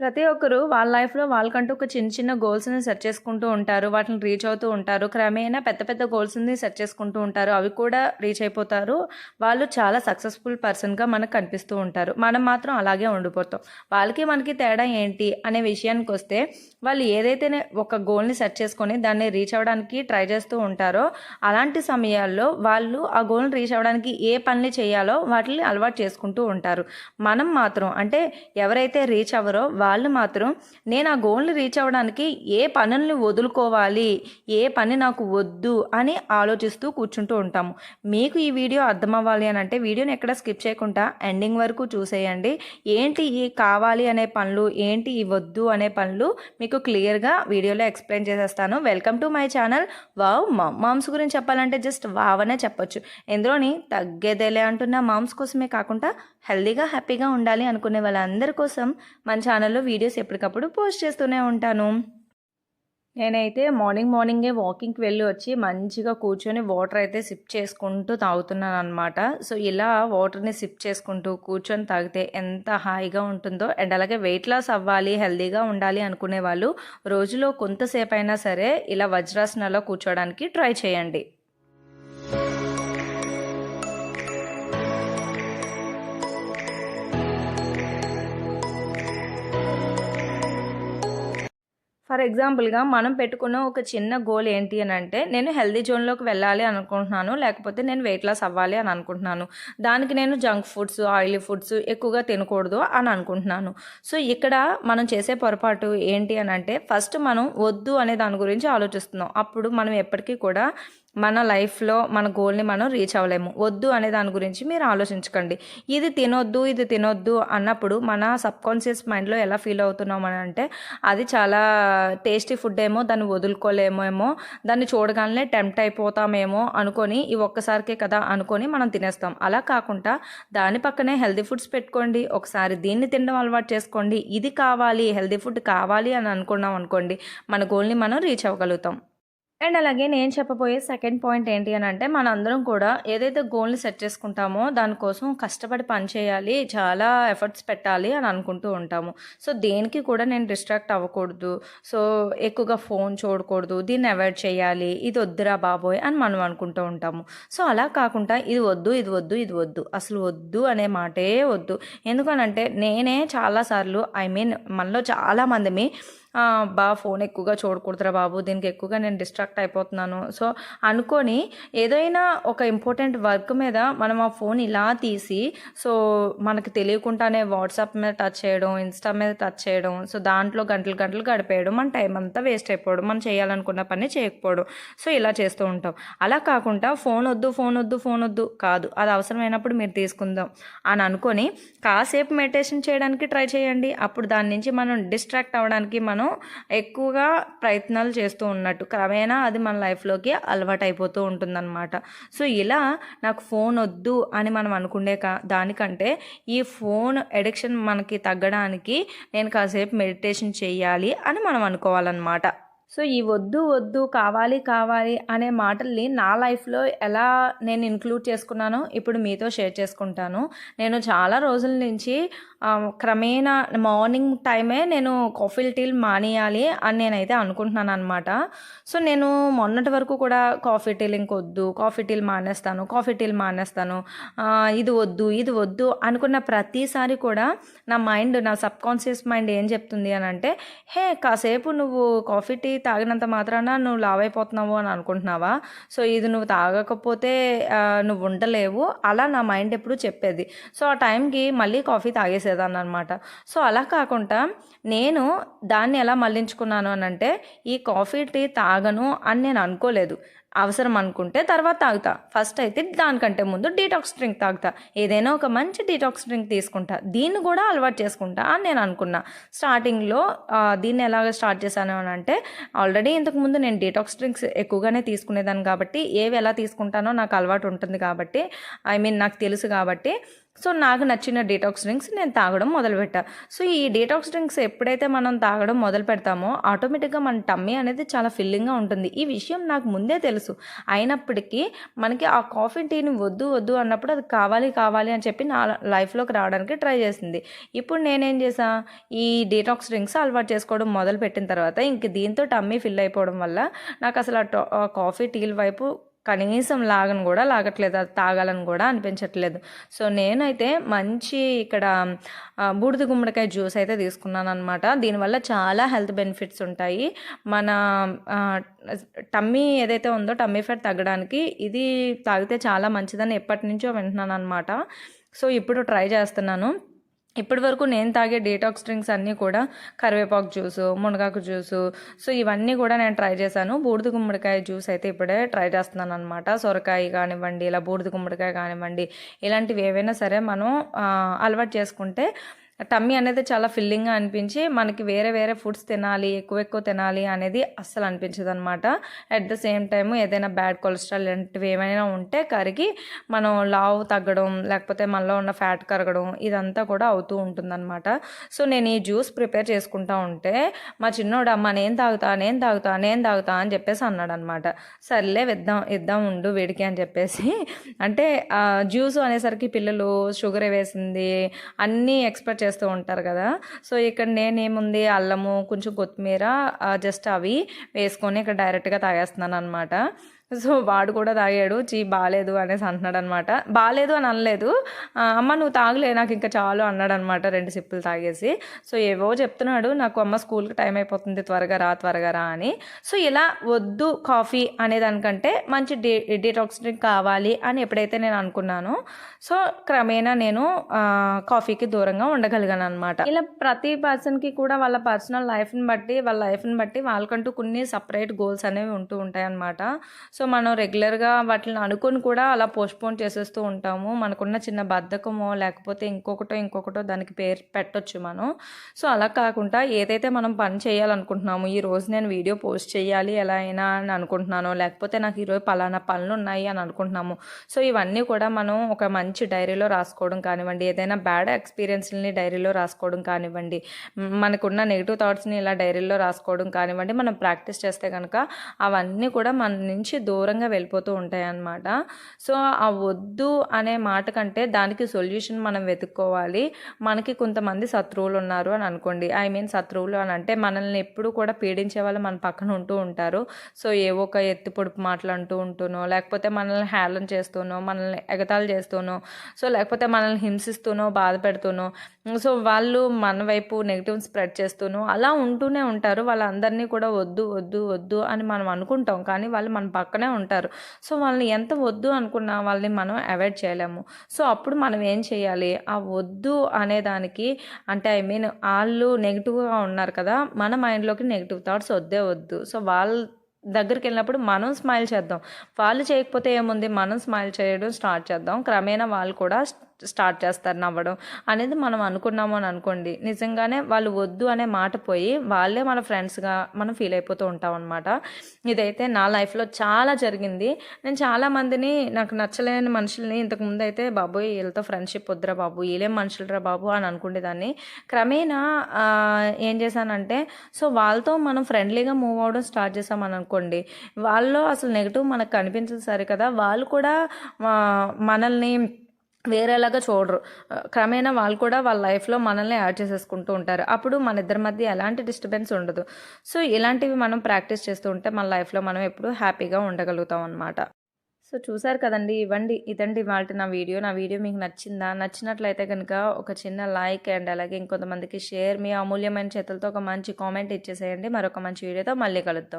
ప్రతి ఒక్కరు వాళ్ళ లైఫ్‌లో వాళ్ళకంటూ ఒక చిన్న చిన్న గోల్స్‌ని సెట్ చేసుకుంటూ ఉంటారు. వాటిని రీచ్ అవుతూ ఉంటారు. క్రమేణా పెద్ద పెద్ద గోల్స్‌ని సెట్ చేసుకుంటూ ఉంటారు. అవి కూడా రీచ్ అయిపోతారు. వాళ్ళు చాలా సక్సెస్‌ఫుల్ పర్సన్‌గా మనకు కనిపిస్తూ ఉంటారు. మనం మాత్రం అలాగే ఉండిపోతాం. వాళ్ళకి మనకి తేడా ఏంటి అనే విషయానికి వస్తే వాళ్ళు ఏదైతే ఒక గోల్‌ని సెట్ చేసుకొని దాన్ని రీచ్ అవ్వడానికి ట్రై చేస్తూ ఉంటారో అలాంటి సమయాల్లో వాళ్ళు ఆ గోల్‌ని రీచ్ అవ్వడానికి ఏ పనులు చేయాలో వాటిని అలవాటు చేసుకుంటూ ఉంటారు. మనం మాత్రం అంటే ఎవరైతే రీచ్ అవ్వరో వాళ్ళు మాత్రం నేను ఆ గోల్ని రీచ్ అవ్వడానికి ఏ పనుల్ని వదులుకోవాలి ఏ పని నాకు వద్దు అని ఆలోచిస్తూ కూర్చుంటూ ఉంటాము. మీకు ఈ వీడియో అర్థం అవ్వాలి అని అంటే వీడియోని ఎక్కడ స్కిప్ చేయకుండా ఎండింగ్ వరకు చూసేయండి. ఏంటి ఈ కావాలి అనే పనులు ఏంటి ఈ వద్దు అనే పనులు మీకు క్లియర్గా వీడియోలో ఎక్స్ప్లెయిన్ చేసేస్తాను. Welcome to my channel. Wow moms గురించి చెప్పాలంటే జస్ట్ వావ్ అనే చెప్పొచ్చు. ఎందులోని తగ్గేదేలే అంటున్న మామ్స్ కోసమే కాకుండా హెల్దీగా హ్యాపీగా ఉండాలి అనుకునే వాళ్ళందరి కోసం మన ఛానల్లో వీడియోస్ ఎప్పటికప్పుడు పోస్ట్ చేస్తూనే ఉంటాను. నేనైతే మార్నింగ్ మార్నింగే వాకింగ్కి వెళ్ళి వచ్చి మంచిగా కూర్చొని వాటర్ అయితే సిప్ చేసుకుంటూ తాగుతున్నాను అనమాట సో ఇలా వాటర్ని సిప్ చేసుకుంటూ కూర్చొని తాగితే ఎంత హాయిగా ఉంటుందో అండ్ అలాగే వెయిట్ లాస్ అవ్వాలి హెల్దీగా ఉండాలి అనుకునే వాళ్ళు రోజులో కొంతసేపు అయినా సరే ఇలా వజ్రాసనాలో కూర్చోవడానికి ట్రై చేయండి. ఫర్ ఎగ్జాంపుల్గా మనం పెట్టుకున్న ఒక చిన్న గోల్ ఏంటి అని అంటే నేను హెల్దీ జోన్లోకి వెళ్ళాలి అనుకుంటున్నాను లేకపోతే నేను వెయిట్ లాస్ అవ్వాలి అని అనుకుంటున్నాను. దానికి నేను జంక్ ఫుడ్స్ ఆయిలీ ఫుడ్స్ ఎక్కువగా తినకూడదు అని అనుకుంటున్నాను. సో ఇక్కడ మనం చేసే పొరపాటు ఏంటి అని అంటే ఫస్ట్ మనం వద్దు అనే దాని గురించి ఆలోచిస్తున్నాం. అప్పుడు మనం ఎప్పటికీ కూడా మన లైఫ్లో మన గోల్ని మనం రీచ్ అవ్వలేము. వద్దు అనే దాని గురించి మీరు ఆలోచించకండి. ఇది తినొద్దు ఇది తినొద్దు అన్నప్పుడు మన సబ్కాన్షియస్ మైండ్లో ఎలా ఫీల్ అవుతున్నాం అని అంటే అది చాలా టేస్టీ ఫుడ్ ఏమో దాన్ని వదులుకోలేమేమో దాన్ని చూడగానే టెంప్ట్ అయిపోతామేమో అనుకొని ఈ ఒక్కసారికే కదా అనుకొని మనం తినేస్తాం. అలా కాకుండా దాని పక్కనే హెల్దీ ఫుడ్స్ పెట్టుకోండి. ఒకసారి దీన్ని తినడం అలవాటు చేసుకోండి. ఇది కావాలి హెల్దీ ఫుడ్ కావాలి అని అనుకున్నాం అనుకోండి మన గోల్ని మనం రీచ్ అవ్వగలుగుతాం. అండ్ అలాగే నేను చెప్పబోయే సెకండ్ పాయింట్ ఏంటి అని అంటే మనందరం కూడా ఏదైతే గోల్ని సెట్ చేసుకుంటామో దానికోసం కష్టపడి పని చేయాలి చాలా ఎఫర్ట్స్ పెట్టాలి అని అనుకుంటూ ఉంటాము. సో దేనికి కూడా నేను డిస్ట్రాక్ట్ అవ్వకూడదు. సో ఎక్కువగా ఫోన్ చూడకూడదు దీన్ని అవాయిడ్ చేయాలి ఇది వద్దురా బాబోయ్ అని మనం అనుకుంటూ ఉంటాము. సో అలా కాకుండా ఇది వద్దు ఇది వద్దు ఇది వద్దు అసలు వద్దు అనే మాటే వద్దు. ఎందుకనంటే నేనే చాలాసార్లు ఐ మీన్ మనలో చాలామందిని బా ఫోన్ ఎక్కువగా చూడకూడదురా బాబు దీనికి ఎక్కువగా నేను డిస్ట్రాక్ట్ అయిపోతున్నాను. సో అనుకొని ఏదైనా ఒక ఇంపార్టెంట్ వర్క్ మీద మనం ఆ ఫోన్ ఇలా తీసి సో మనకు తెలియకుండానే వాట్సాప్ మీద టచ్ చేయడం ఇన్స్టా మీద టచ్ చేయడం సో దాంట్లో గంటలు గంటలు గడిపేయడం మన టైం అంతా వేస్ట్ అయిపోవడం మనం చేయాలనుకున్న పని చేయకపోవడం సో ఇలా చేస్తూ ఉంటాం. అలా కాకుండా ఫోన్ వద్దు ఫోన్ వద్దు ఫోన్ వద్దు కాదు అది అవసరమైనప్పుడు మీరు తీసుకుందాం అని అనుకొని కాసేపు మెడిటేషన్ చేయడానికి ట్రై చేయండి. అప్పుడు దాని నుంచి మనం డిస్ట్రాక్ట్ అవ్వడానికి మనం మనం ఎక్కువగా ప్రయత్నాలు చేస్తూ ఉన్నట్టు. క్రమేణా అది మన లైఫ్లోకి అలవాటు అయిపోతూ ఉంటుందన్నమాట. సో ఇలా నాకు ఫోన్ వద్దు అని మనం అనుకునే కా దానికంటే ఈ ఫోన్ ఎడిక్షన్ మనకి తగ్గడానికి నేను కాసేపు మెడిటేషన్ చేయాలి అని మనం అనుకోవాలన్నమాట. సో ఈ వద్దు వద్దు కావాలి కావాలి అనే మాటల్ని నా లైఫ్లో ఎలా నేను ఇంక్లూడ్ చేసుకున్నానో ఇప్పుడు మీతో షేర్ చేసుకుంటాను. నేను చాలా రోజుల నుంచి క్రమేణా మార్నింగ్ టైమే నేను కాఫీ టీలు మానేయాలి అని నేనైతే అనుకుంటున్నాను అనమాట సో నేను మొన్నటి వరకు కూడా కాఫీ టీలు ఇంకొద్దు కాఫీ టీలు మానేస్తాను కాఫీ టీలు మానేస్తాను ఇది వద్దు ఇది వద్దు అనుకున్న ప్రతిసారి కూడా నా మైండ్ నా సబ్కాన్షియస్ మైండ్ ఏం చెప్తుంది అని అంటే హే కాసేపు నువ్వు కాఫీ టీ తాగినంత మాత్రాన నువ్వు లావైపోతున్నావు అయిపోతున్నావు అని అనుకుంటున్నావా? సో ఇది నువ్వు తాగకపోతే నువ్వు ఉండలేవు. అలా నా మైండ్ ఎప్పుడు చెప్పేది. సో ఆ టైంకి మళ్ళీ కాఫీ తాగేసేదాన్ని అనమాట సో అలా కాకుండా నేను దాన్ని ఎలా మళ్ళించుకున్నాను అని అంటే ఈ కాఫీ టీ తాగను అని నేను అనుకోలేదు. అవసరం అనుకుంటే తర్వాత తాగుతా. ఫస్ట్ అయితే దానికంటే ముందు డీటాక్స్ డ్రింక్ తాగుతా. ఏదైనా ఒక మంచి డీటాక్స్ డ్రింక్ తీసుకుంటా. దీన్ని కూడా అలవాటు చేసుకుంటా అని నేను అనుకున్నా. స్టార్టింగ్లో దీన్ని ఎలాగ స్టార్ట్ చేశాను అని అంటే ఆల్రెడీ ఇంతకుముందు నేను డీటాక్స్ డ్రింక్స్ ఎక్కువగానే తీసుకునేదాన్ని కాబట్టి ఏవి ఎలా తీసుకుంటానో నాకు అలవాటు ఉంటుంది కాబట్టి ఐ మీన్ నాకు తెలుసు కాబట్టి సో నాకు నచ్చిన డీటాక్స్ డ్రింక్స్ నేను తాగడం మొదలుపెట్టా. సో ఈ డీటాక్స్ డ్రింక్స్ ఎప్పుడైతే మనం తాగడం మొదలు పెడతామో ఆటోమేటిక్గా మన టమ్మీ అనేది చాలా ఫిల్లింగ్గా ఉంటుంది. ఈ విషయం నాకు ముందే తెలుసు. అయినప్పటికీ మనకి ఆ కాఫీ టీని వద్దు వద్దు అన్నప్పుడు అది కావాలి కావాలి అని చెప్పి నా లైఫ్లోకి రావడానికి ట్రై చేసింది. ఇప్పుడు నేనేం చేసా ఈ డీటాక్స్ డ్రింక్స్ అలవాటు చేసుకోవడం మొదలు పెట్టిన తర్వాత ఇంక దీంతో టమ్మీ ఫిల్ అయిపోవడం వల్ల నాకు అసలు ఆ కాఫీ టీల వైపు కనీసం లాగను కూడా లాగట్లేదు అది తాగాలని కూడా అనిపించట్లేదు. సో నేనైతే మంచి ఇక్కడ బూడిద గుమ్మడికాయ జ్యూస్ అయితే తీసుకున్నాను అనమాట దీనివల్ల చాలా హెల్త్ బెనిఫిట్స్ ఉంటాయి. మన టమ్మీ ఏదైతే ఉందో టమ్మీ ఫ్యాట్ తగ్గడానికి ఇది తాగితే చాలా మంచిదని ఎప్పటి నుంచో వింటున్నాను అనమాట సో ఇప్పుడు ట్రై చేస్తున్నాను. ఇప్పటి వరకు నేను తాగే డీటాక్స్ డ్రింక్స్ అన్నీ కూడా కరివేపాకు జ్యూసు మునగాకు జ్యూసు. సో ఇవన్నీ కూడా నేను ట్రై చేశాను. బూడిద గుమ్మడికాయ జ్యూస్ అయితే ఇప్పుడే ట్రై చేస్తున్నాను అనమాట సొరకాయ కానివ్వండి ఇలా బూడిద గుమ్మడికాయ కానివ్వండి ఇలాంటివి ఏవైనా సరే మనం అలవాటు చేసుకుంటే టమ్మీ అనేది చాలా ఫిల్లింగ్గా అనిపించి మనకి వేరే వేరే ఫుడ్స్ తినాలి ఎక్కువ ఎక్కువ తినాలి అనేది అస్సలు అనిపించదు అనమాట అట్ ద సేమ్ టైం ఏదైనా బ్యాడ్ కొలెస్ట్రాల్ లాంటివి ఏమైనా ఉంటే కరిగి మనం లావు తగ్గడం లేకపోతే మనలో ఉన్న ఫ్యాట్ కరగడం ఇదంతా కూడా అవుతూ ఉంటుందన్నమాట. సో నేను ఈ జ్యూస్ ప్రిపేర్ చేసుకుంటా ఉంటే మా చిన్నోడు అమ్మ నేను తాగుతా నేను తాగుతా నేను తాగుతా అని చెప్పేసి అన్నాడు అనమాట సర్లే ఇద్దాం ఇద్దాం ఉండు వేడికి అని చెప్పేసి. అంటే జ్యూస్ అనేసరికి పిల్లలు షుగర్ వేసింది అన్నీ ఎక్స్పెక్ట్ చేస్తూ ఉంటారు కదా. సో ఇక్కడ నేనేముంది? అల్లము కొంచెం కొత్తిమీర జస్ట్ అవి వేసుకొని ఇక్కడ డైరెక్ట్గా తాగేస్తున్నాను అనమాట సో వాడు కూడా తాగాడు. చీ బాగాలేదు అనేసి అంటున్నాడు అనమాట బాగాలేదు అని అనలేదు. అమ్మ నువ్వు తాగలే నాకు ఇంకా చాలు అన్నాడు అనమాట రెండు సిప్పులు తాగేసి. సో ఏవో చెప్తున్నాడు. నాకు అమ్మ స్కూల్కి టైం అయిపోతుంది త్వరగా రా త్వరగా రా అని. సో ఇలా వద్దు కాఫీ అనే దానికంటే మంచి డీ డీటాక్స్ డ్రింక్ కావాలి అని ఎప్పుడైతే నేను అనుకున్నానో సో క్రమేణా నేను కాఫీకి దూరంగా ఉండగలిగాను అనమాట ఇలా ప్రతి పర్సన్కి కూడా వాళ్ళ పర్సనల్ లైఫ్ని బట్టి వాళ్ళ లైఫ్ని బట్టి వాళ్ళకంటూ కొన్ని సపరేట్ గోల్స్ అనేవి ఉంటూ ఉంటాయి అనమాట సో మనం రెగ్యులర్గా వాటిని అనుకొని కూడా అలా పోస్ట్పోన్ చేసేస్తూ ఉంటాము. మనకున్న చిన్న బద్ధకమో లేకపోతే ఇంకొకటో ఇంకొకటో దానికి పేరు పెట్టొచ్చు మనం. సో అలా కాకుండా ఏదైతే మనం పని చేయాలనుకుంటున్నాము ఈ రోజు నేను వీడియో పోస్ట్ చేయాలి ఎలా అయినా అని అనుకుంటున్నాను లేకపోతే నాకు ఈరోజు పలానా పనులు ఉన్నాయి అని అనుకుంటున్నాము సో ఇవన్నీ కూడా మనం ఒక మంచి డైరీలో రాసుకోవడం కానివ్వండి ఏదైనా బ్యాడ్ ఎక్స్పీరియన్స్ని డైరీలో రాసుకోవడం కానివ్వండి మనకున్న నెగిటివ్ థాట్స్ని ఇలా డైరీలో రాసుకోవడం కానివ్వండి మనం ప్రాక్టీస్ చేస్తే కనుక అవన్నీ కూడా మన నుంచి దూరంగా వెళ్ళిపోతూ ఉంటాయన్నమాట. సో ఆ వద్దు అనే మాట కంటే దానికి సొల్యూషన్ మనం వెతుక్కోవాలి. మనకి కొంతమంది శత్రువులు ఉన్నారు అని అనుకోండి. ఐ మీన్ శత్రువులు అని అంటే మనల్ని ఎప్పుడు కూడా పీడించే వాళ్ళు మన పక్కన ఉంటూ ఉంటారు. సో ఏవో ఒక ఎత్తి పొడుపు మాటలు అంటూ ఉంటూనో లేకపోతే మనల్ని హేళన చేస్తూనో మనల్ని ఎగతాళి చేస్తూనో సో లేకపోతే మనల్ని హింసిస్తూనో బాధ పెడుతూనో సో వాళ్ళు మన వైపు నెగిటివ్ స్ప్రెడ్ చేస్తూనో అలా ఉంటూనే ఉంటారు. వాళ్ళందరినీ కూడా వద్దు వద్దు వద్దు అని మనం అనుకుంటాం. కానీ వాళ్ళు మన పక్కన ఉంటారు. సో వాళ్ళని ఎంత వద్దు అనుకున్నా వాళ్ళని మనం అవాయిడ్ చేయలేము. సో అప్పుడు మనం ఏం చేయాలి? ఆ వద్దు అనే దానికి అంటే ఐ మీన్ వాళ్ళు నెగిటివ్గా ఉన్నారు కదా మన మైండ్లోకి నెగిటివ్ థాట్స్ వద్దే వద్దు. సో వాళ్ళ దగ్గరికి వెళ్ళినప్పుడు మనం స్మైల్ చేద్దాం. వాళ్ళు చేయకపోతే ఏముంది? మనం స్మైల్ చేయడం స్టార్ట్ చేద్దాం. క్రమేణా వాళ్ళు కూడా స్టార్ట్ చేస్తారు నవ్వడం అనేది మనం అనుకున్నాము అని అనుకోండి. నిజంగానే వాళ్ళు వద్దు అనే మాట పోయి వాళ్ళే మన ఫ్రెండ్స్గా మనం ఫీల్ అయిపోతూ ఉంటాం అనమాట ఇదైతే నా లైఫ్లో చాలా జరిగింది. నేను చాలా మందిని నాకు నచ్చలేని మనుషుల్ని ఇంతకు ముందు అయితే బాబు వీళ్ళతో ఫ్రెండ్షిప్ వద్దురా బాబు వీళ్ళేం మనుషులరా బాబు అని అనుకునేదాన్ని క్రమేణా ఏం చేశానంటే సో వాళ్ళతో మనం ఫ్రెండ్లీగా మూవ్ అవ్వడం స్టార్ట్ చేసామని అనుకోండి. వాళ్ళలో అసలు నెగిటివ్ మనకు కనిపించదు సరే కదా వాళ్ళు కూడా మనల్ని వేరేలాగా చూడరు. క్రమేణా వాళ్ళు కూడా వాళ్ళ లైఫ్లో మనల్ని యాడ్ చేసేసుకుంటూ ఉంటారు. అప్పుడు మన ఇద్దరి మధ్య ఎలాంటి డిస్టర్బెన్స్ ఉండదు. సో ఇలాంటివి మనం ప్రాక్టీస్ చేస్తూ ఉంటే మన లైఫ్లో మనం ఎప్పుడు హ్యాపీగా ఉండగలుగుతాం అనమాట సో చూసారు కదండి ఇవ్వండి ఇదండి వాళ్ళ నా వీడియో నా వీడియో మీకు నచ్చిందా? నచ్చినట్లయితే కనుక ఒక చిన్న లైక్ అండ్ అలాగే ఇంకొంతమందికి షేర్ మీ అమూల్యమైన చేతులతో ఒక మంచి కామెంట్ ఇచ్చేసేయండి. మరొక మంచి వీడియోతో మళ్ళీ కలుద్దాం.